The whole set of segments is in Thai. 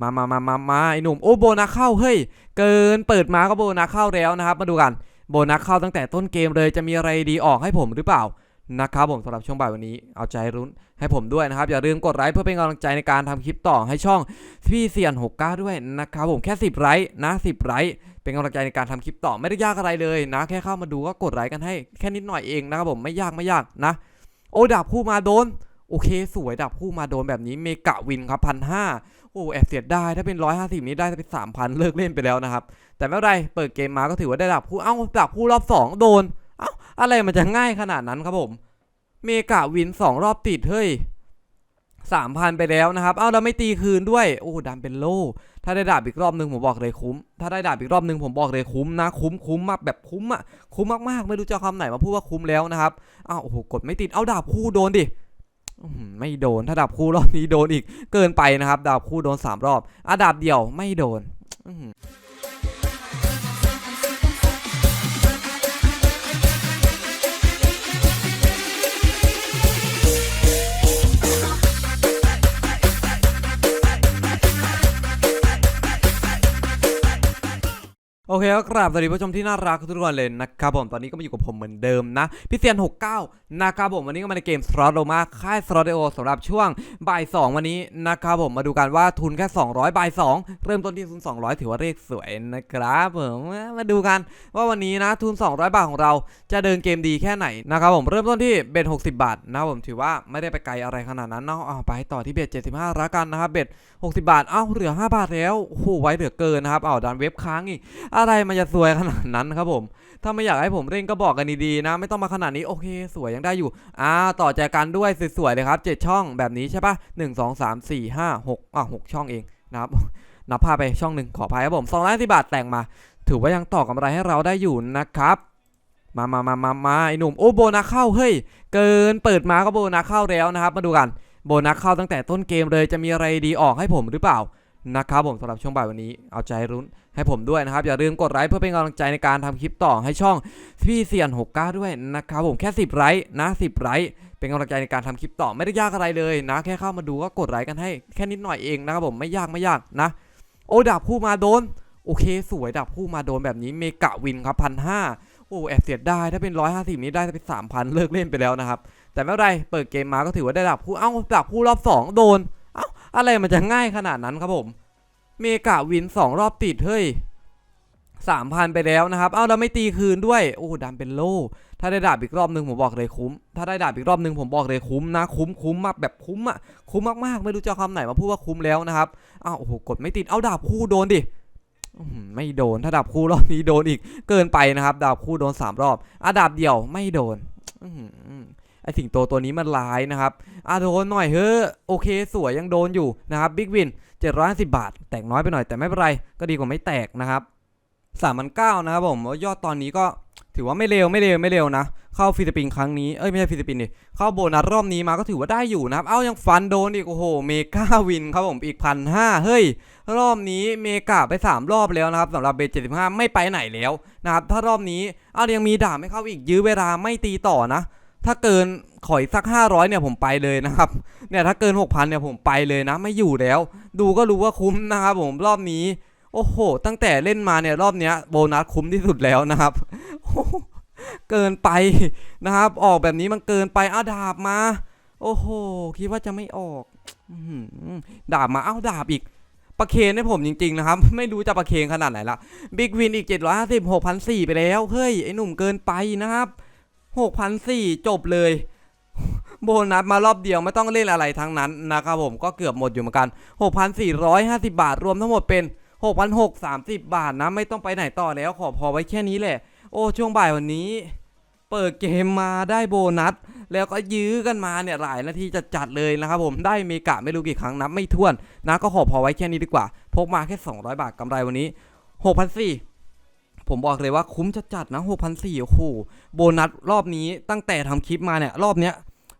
มามามามามาไอ้หนุ่มโอ้โบนัสเข้าเฮ้ยเกินเปิดมาก็โบนัสเข้าแล้วนะครับ มาดูกันโบนัสเข้าตั้งแต่ต้นเกมเลยจะมีอะไรดีออกให้ผมหรือเปล่านะครับผมสำหรับช่วงบ่ายวันนี้เอาใจรุ้นให้ผมด้วยนะครับ อย่าลืมกดไลค์เพื่อเป็นกำลังใจในการทำคลิปต่อให้ช่องพี่เซียน69 ด้วยนะครับผมแค่ 10 ไลค์นะ10 ไลค์เป็นกำลังใจในการทำคลิปต่อไม่ได้ยากอะไรเลยนะ แค่เข้ามาดูก็กดไลค์กันให้แค่นิดหน่อยเองนะครับผมไม่ยากไม่ยากนะ โอ้ดาบคู่มาโดน โอเค สวยดาบคู่มาโดนแบบนี้เมกะวินครับพันห้า โอ้แอบเสียดายถ้าเป็นร้อยห้าสิบนี้ได้ไปสามพันเลิกเล่นไปแล้วนะครับ แต่ไม่เป็นไรเปิดเกมมาก็ถือว่าได้ดาบคู่เอ้าดาบคู่รอบสองโดน เอ้าอะไรมันจะง่ายขนาดนั้นครับผม เมกะวินสองรอบติดเฮ้ยสามพันไปแล้วนะครับ เอ้าเราไม่ตีคืนด้วย โอ้ดำเป็นโล ถ้าได้ดาบอีกรอบนึงผมบอกเลยคุ้ม ถ้าได้ดาบอีกรอบนึงผมบอกเลยคุ้มนะ คุ้มคุ้มมากแบบคุ้มอะคุ้มมากๆ ไม่รู้จะคำไหนมาพูดว่าคุ้มแล้วนะครับอ้าโอ้โห กดไม่ติด เอาดาบคู่โดนดิ ไม่โดนถ้าดาบคู่รอบนี้โดนอีกเกินไปนะครับ ดาบคู่โดนสามรอบอะดาบเดียวไม่โดน โอเคก็กราบสวัสดีผู้ชมที่น่ารักทุกคนเลยนะครับผมตอนนี้ก็มาอยู่กับผมเหมือนเดิมนะพี่เซียน 69 นะครับผมวันนี้ก็มาในเกมสล็อตโรมาค่ายสล็อตโอสำหรับช่วงบ่าย 2 วันนี้นะครับผมมาดูกันว่าทุนแค่ 200บ่าย 2 เริ่มต้นที่ทุน 200 ถือว่าเลขสวยนะครับผมมาดูกันว่าวันนี้นะทุน 200 บาทของเราจะเดินเกมดีแค่ไหนนะครับผมเริ่มต้นที่เบ็ด60 บาทนะครับผมถือว่าไม่ได้ไปไกลอะไรขนาดนั้นเนาะเอาไปต่อที่เบ็ด75ละกันนะครับเบ็ด60 บาทเอ้าเหลือ 5 บาทแล้วโอ้โหไว้เหลือเกินนะครับเอาดันเว็บค้างอีกอะไรมันจะสวยขนาดนั้นครับผม ถ้าไม่อยากให้ผมเล่นก็บอกกันดีๆนะ ไม่ต้องมาขนาดนี้โอเค สวยยังได้อยู่อ่าต่อใจกันด้วยสวยๆเลยครับ 7 ช่องแบบนี้ใช่ปะหนึ่งสองสามสี่ห้าหกอะหกช่องเองนะครับนับพาไปช่องหนึ่งขออภัยครับผมสองร้อยสิบาทแต่งมา ถือว่ายังต่อกำไรให้เราได้อยู่นะครับมามามามามาไอหนุ่มโอ้โบนัสเข้าเฮ้ยเกินเปิดมาก็โบนัสเข้าแล้วนะครับ มาดูกัน โบนัสเข้าตั้งแต่ต้นเกมเลยจะมีอะไรดีออกให้ผมหรือเปล่า นะครับผมสำหรับช่วงบ่ายวันนี้เอาใจรุ้นให้ผมด้วยนะครับ อย่าลืมกดไลค์เพื่อเป็นกำลังใจในการทำคลิปต่อให้ช่องพี่เซียน69 ด้วยนะครับผมแค่ 10 ไลค์นะ 10 ไลค์เป็นกำลังใจในการทำคลิปต่อไม่ได้ยากอะไรเลยนะ แค่เข้ามาดูก็กดไลค์กันให้แค่นิดหน่อยเองนะครับผมไม่ยากไม่ยากนะ โอ้ดาบคู่มาโดน โอเค สวยดาบคู่มาโดนแบบนี้เมกะวินครับพันห้าโอ้แอบเสียดายถ้าเป็นร้อยห้าสิบนี้ได้ไปสามพันเลิกเล่นไปแล้วนะครับ แต่ไม่เป็นไรเปิดเกมมาก็ถือว่าได้ดาบคู่เอ้าดาบคู่รอบสองโดน อะไรมันจะง่ายขนาดนั้นครับผม เมกะวินสองรอบติด เฮ้ยสามพันไปแล้วนะครับเอ้าเราไม่ตีคืนด้วย โอ้ดำเป็นโล่ ถ้าได้ดาบอีกรอบนึงผมบอกเลยคุ้ม ถ้าได้ดาบอีกรอบนึงผมบอกเลยคุ้มนะ คุ้มคุ้มมากแบบคุ้มอะคุ้มมากๆ ไม่รู้จะเอาคำไหนมาพูดว่าคุ้มแล้วนะครับอ้าวโอ้โหกดไม่ติด เอาดาบคู่โดนดิไม่โดน ถ้าดาบคู่รอบนี้โดนอีก เกินไปนะครับ ดาบคู่โดนสามรอบอะดาบเดียวไม่โดนอ ไอสิงโตตัวนี้มันร้ายนะครับอะโดนหน่อยเฮ้อโอเคสวยยังโดนอยู่นะครับบิ๊กวิน750 บาท แตกน้อยไปหน่อยแต่ไม่เป็นไร ก็ดีกว่าไม่แตกนะครับ3 9 0 0นะครับผมยอดตอนนี้ก็ถือว่าไม่เร็วไม่เร็วไม่เร็วนะ เข้าฟิลิปปินส์ครั้งนี้ เอ้ยไม่ใช่ฟิลิปปินส์ดิเข้าโบนัสรอบนี้มาก็ถือว่าได้อยู่นะครับ เอ้ายังฟันโดนอีกโอ้โหเมกาวินครับผมอีกพันห้าเฮ้ย รอบนี้เมกาไป 3 รอบแล้วนะครับสำหรับเบส75ไม่ไปไหนแล้วนะครับถ้ารอบนี้ เอ้ายังมีด่าไม่เข้าอีกยื้อเวลาไม่ตีต่อนะ ถ้าเกินขอยสัก 500 เนี่ยผมไปเลยนะครับ เนี่ยถ้าเกิน 6,000 เนี่ยผมไปเลยนะ ไม่อยู่แล้ว ดูก็รู้ว่าคุ้มนะครับผมรอบนี้ โอ้โห ตั้งแต่เล่นมาเนี่ยรอบเนี้ยโบนัสคุ้มที่สุดแล้วนะครับโอ้โหเกินไปนะครับ ออกแบบนี้มันเกินไปอ้าดาบมา โอ้โห คิดว่าจะไม่ออกดาบมาเอ้าดาบอีกประเคนให้ผมจริงๆนะครับ ไม่รู้จะประเคนขนาดไหนละบิ๊กวินอีก750 6,400ไปแล้วเฮ้ยไอ้หนุ่มเกินไปนะครับ 6,400จบเลย โบนัสมารอบเดียวไม่ต้องเล่นอะไรทั้งนั้นนะครับผมก็เกือบหมดอยู่เหมือนกัน 6,450 บาทรวมทั้งหมดเป็น 6,630 บาทนะไม่ต้องไปไหนต่อแล้วขอพอไว้แค่นี้แหละ โอ้ช่วงบ่ายวันนี้ เปิดเกมมาได้โบนัส แล้วก็ยื้อกันมาเนี่ยหลายนาทีจะจัดเลยนะครับผมได้เมกะไม่รู้กี่ครั้งนับไม่ถ้วนนะก็ขอพอไว้แค่นี้ดีกว่า พกมาแค่ 200 บาทกำไรวันนี้6,400 ผมบอกเลยว่าคุ้มจะจัดนะ6,400โอ้โหโบนัสรอบนี้ตั้งแต่ทำคลิปมาเนี่ยรอบเนี้ย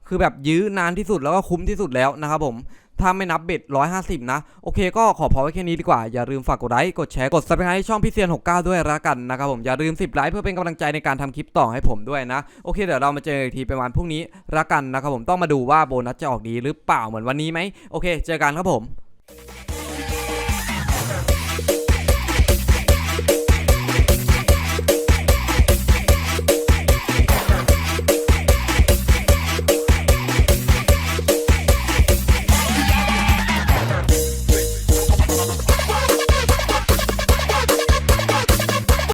คือแบบยื้อนานที่สุดแล้วก็คุ้มที่สุดแล้วนะครับผมถ้าไม่นับเบ็ด150 นะ โอเคก็ขอพอไว้แค่นี้ดีกว่า อย่าลืมฝากกดไลค์กดแชร์กด subscribe ให้ช่องพี่เซียน 69 ด้วยละกันนะครับผม อย่าลืม 10 ไลค์เพื่อเป็นกำลังใจในการทำคลิปต่อให้ผมด้วยนะ โอเค เดี๋ยวเรามาเจอกันอีกทีประมาณพรุ่งนี้ละกันนะครับผมต้องมาดูว่าโบนัสจะออกดีหรือเปล่าเหมือนวันนี้ไหมโอเค เจอกันครับผม